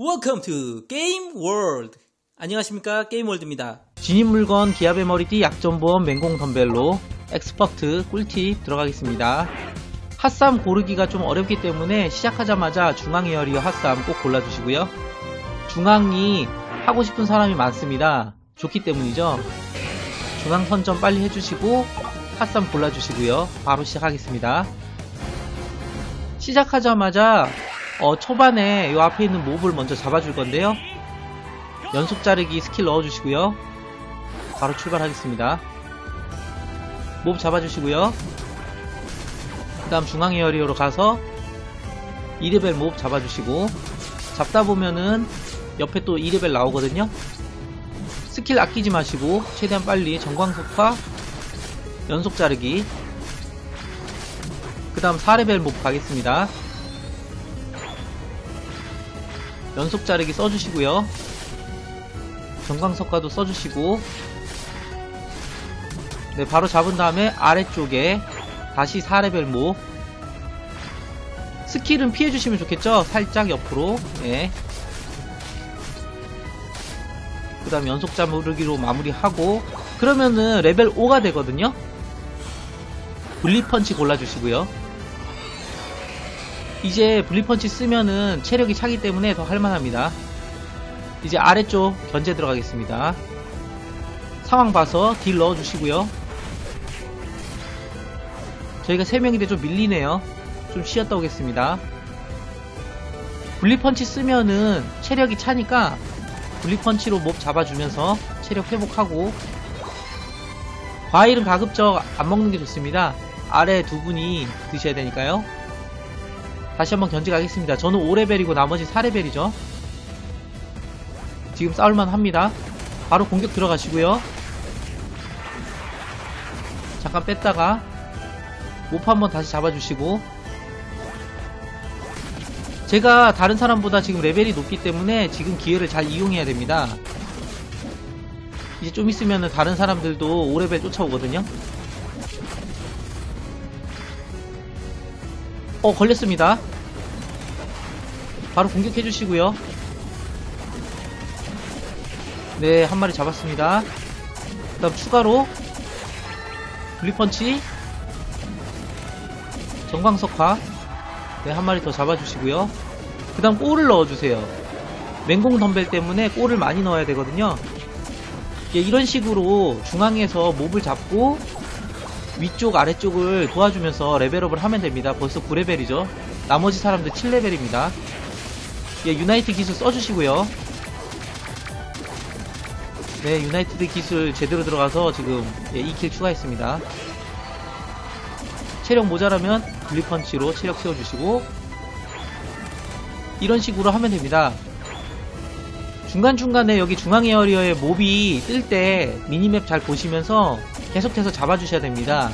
Welcome to Game World. 안녕하십니까 게임월드입니다. 진입 물건 기압의 머리띠 약점보험 맹공 덤벨로 엑스퍼트 꿀팁 들어가겠습니다. 핫삼 고르기가 좀 어렵기 때문에 시작하자마자 중앙 에어리어 핫삼 꼭 골라주시고요. 중앙이 하고 싶은 사람이 많습니다. 좋기 때문이죠. 중앙 선점 빨리 해주시고 핫삼 골라주시고요. 바로 시작하겠습니다. 시작하자마자 어, 초반에 이 앞에 있는 몹을 먼저 잡아줄 건데요. 연속 자르기 스킬 넣어주시고요. 바로 출발하겠습니다. 몹 잡아주시고요. 그 다음 중앙 에어리어로 가서 2레벨 몹 잡아주시고 잡다 보면은 옆에 또 2레벨 나오거든요. 스킬 아끼지 마시고 최대한 빨리 전광석화 연속 자르기 그 다음 4레벨 몹 가겠습니다. 연속 자르기 써주시고요. 전광석가도 써주시고. 네 바로 잡은 다음에 아래쪽에 다시 4레벨 모. 스킬은 피해주시면 좋겠죠? 살짝 옆으로. 예. 그 다음 연속 자르기로 마무리하고. 그러면은 레벨 5가 되거든요. 분리펀치 골라주시고요 이제 분리펀치 쓰면은 체력이 차기 때문에 더 할만합니다 이제 아래쪽 견제 들어가겠습니다. 상황 봐서 딜 넣어주시고요. 저희가 3명인데 좀 밀리네요. 좀 쉬었다 오겠습니다. 분리펀치 쓰면은 체력이 차니까 분리펀치로 몹 잡아주면서 체력 회복하고 과일은 가급적 안 먹는 게 좋습니다. 아래 두 분이 드셔야 되니까요. 다시 한번 견제 가겠습니다. 저는 5레벨이고 나머지 4레벨이죠. 지금 싸울만 합니다. 바로 공격 들어가시고요. 잠깐 뺐다가 모프 한번 다시 잡아주시고 제가 다른 사람보다 지금 레벨이 높기 때문에 지금 기회를 잘 이용해야 됩니다. 이제 좀 있으면 다른 사람들도 5레벨 쫓아오거든요. 어 걸렸습니다. 바로 공격해 주시고요. 네, 한 마리 잡았습니다. 그 다음 추가로 블리펀치 정광석화 네, 한 마리 더 잡아주시고요. 그 다음 골을 넣어주세요. 맹공 덤벨 때문에 골을 많이 넣어야 되거든요. 예, 이런 식으로 중앙에서 몹을 잡고 위쪽 아래쪽을 도와주면서 레벨업을 하면 됩니다. 벌써 9레벨이죠. 나머지 사람들 7레벨입니다. 예, 유나이트 기술 써주시고요. 네, 유나이티드 기술 제대로 들어가서 지금 예, 2킬 추가했습니다. 체력 모자라면 블리펀치로 체력 채워주시고 이런 식으로 하면 됩니다. 중간중간에 여기 중앙 에어리어의 몹이 뜰 때 미니맵 잘 보시면서 계속해서 잡아주셔야 됩니다.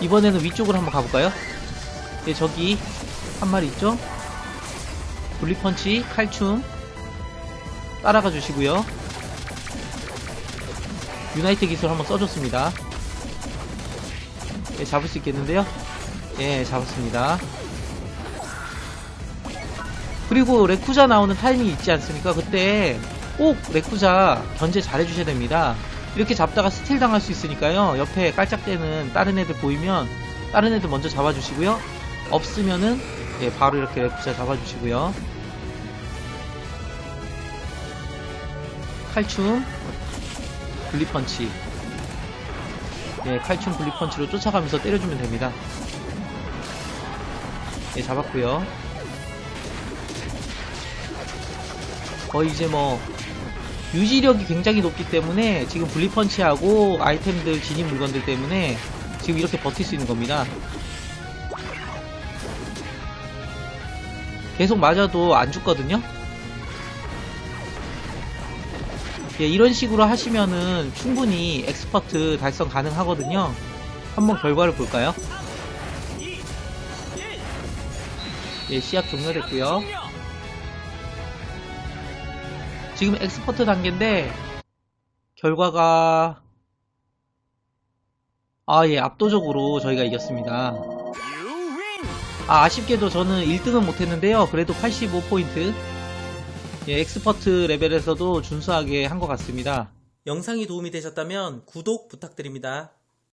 이번에는 위쪽으로 한번 가볼까요? 예, 저기 한 마리 있죠? 분리펀치, 칼춤 따라가 주시고요. 유나이트 기술 한번 써줬습니다. 예, 잡을 수 있겠는데요? 예, 잡았습니다. 그리고 레쿠자 나오는 타이밍이 있지 않습니까? 그때 꼭 레쿠자 견제 잘 해주셔야 됩니다. 이렇게 잡다가 스틸 당할 수 있으니까요. 옆에 깔짝대는 다른 애들 보이면 다른 애들 먼저 잡아주시고요. 없으면은 예, 바로 이렇게 레쿠자 잡아주시고요. 칼춤, 분리펀치. 예, 칼춤 분리펀치로 쫓아가면서 때려주면 됩니다. 예, 잡았고요. 거의 이제 뭐 유지력이 굉장히 높기 때문에 지금 분리펀치하고 아이템들 진입 물건들 때문에 지금 이렇게 버틸 수 있는 겁니다. 계속 맞아도 안 죽거든요. 예, 이런 식으로 하시면은 충분히 엑스퍼트 달성 가능하거든요. 한번 결과를 볼까요? 예, 시합 종료됐고요. 지금 엑스퍼트 단계인데 결과가 아, 예, 압도적으로 저희가 이겼습니다. 아, 아쉽게도 저는 1등은 못했는데요. 그래도 85포인트. 예, 엑스퍼트 레벨에서도 준수하게 한 것 같습니다. 영상이 도움이 되셨다면 구독 부탁드립니다.